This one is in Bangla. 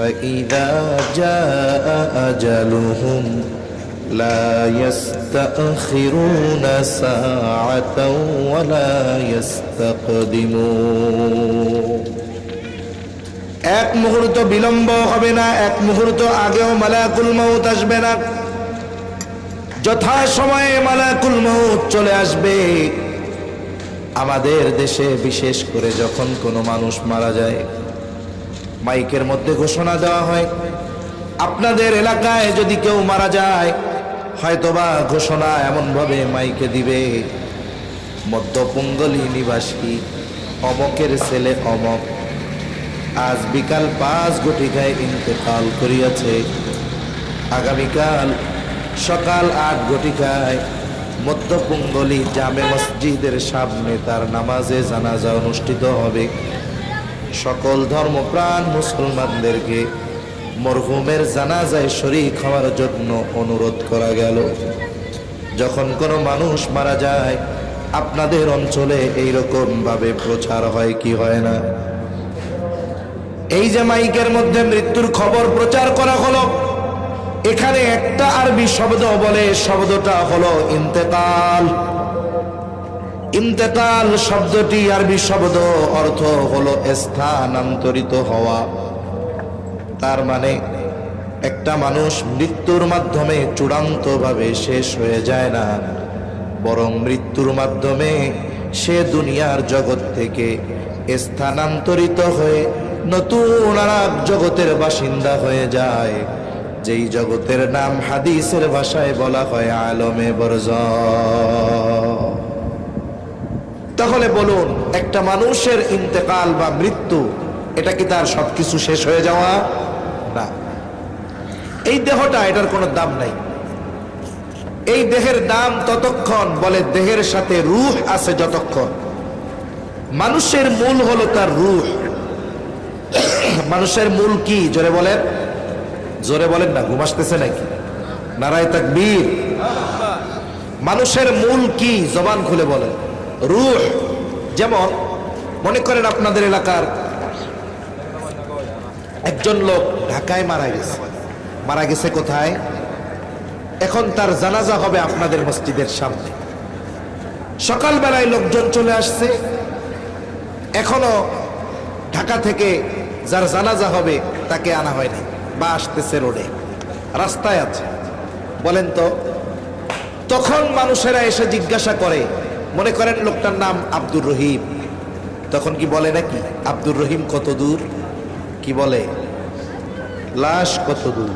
فإذا جاء أجلهم لا يستأخرون ساعة ولا يستقدمون এক মুহূর্ত বিলম্ব হবে না এক মুহূর্ত আগেও মালাকুল মৌত আসবে না যথা সময়ে মালাকুল মৌত চলে আসবে আমাদের দেশে বিশেষ করে যখন কোনো মানুষ মারা যায় মাইকের মধ্যে ঘোষণা দেওয়া হয়, আপনাদের এলাকায় যদি কেউ মারা যায়, হয়তোবা ঘোষণা এমনভাবে মাইকে দিবে, মধ্যপঙ্গলী নিবাসী অমকের ছেলে অমক আজ বিকাল পাঁচ ঘটিকায় ইন্তেকাল করিয়াছে। আগামীকাল সকাল আট ঘটিকায় মধ্যপঙ্গলী জামে মসজিদের সামনে তার নামাজে জানাজা অনুষ্ঠিত হবে। সকল ধর্মপ্রাণ মুসলমানদেরকে মরহুমের জানাজায় শরিক হওয়ার জন্য অনুরোধ করা গেল। যখন কোনো মানুষ মারা যায়, আপনাদের অঞ্চলে এইরকম ভাবে প্রচার হয় কি হয় না? এই যে মাইকের মধ্যে মৃত্যুর খবর প্রচার করা হলো, এখানে একটা আরবি শব্দ বলে, শব্দটা হলো ইন্তেকাল। ইন্তেকাল শব্দটি আরবি শব্দ অর্থ হলো স্থানান্তরিত হওয়া। তার মানে একটা মানুষ মৃত্যুর মাধ্যমে চূড়ান্তভাবে শেষ হয়ে যায় না, বরং মৃত্যুর মাধ্যমে সে দুনিয়ার জগৎ থেকে স্থানান্তরিত হয়ে নতুন আর জগতের বাসিন্দা হয়ে যায়, যেই জগতের নাম হাদিসের ভাষায় বলা হয় আলমে বরজ। তাহলে বলুন, একটা মানুষের ইন্তেকাল বা মৃত্যু, এটা কি তার সবকিছু শেষ হয়ে যাওয়া? না। এই দেহটা, এটার কোনো দাম নাই। এই দেহের দাম ততক্ষণ বলে দেহের সাথে রুহ আছে যতক্ষণ। মানুষের মূল হলো তার রুহ। মানুষের মূল কি? জোরে বলেন। জোরে বলেন না, ঘুম আসতেছে নাকি? নারায় তাকবীর। মানুষের মূল কি? জবান খুলে বলেন। রুহ, যেমন মনে করেন আপনাদের এলাকার একজন লোক ঢাকায় মারা গেছে। মারা গেছে কোথায়? এখন তার জানাজা হবে আপনাদের মসজিদের সামনে। সকালবেলায় লোকজন চলে আসছে। এখনও ঢাকা থেকে যার জানাজা হবে তাকে আনা হয়নি বা আসতেছে রোডে। রাস্তায় আছে। বলেন তো, তখন মানুষেরা এসে জিজ্ঞাসা করে মনে করেন লোকটার নাম আব্দুর রহিম। তখন কি বলে নাকি? আব্দুর রহিম কত দূর? কি বলে? লাশ কত দূর?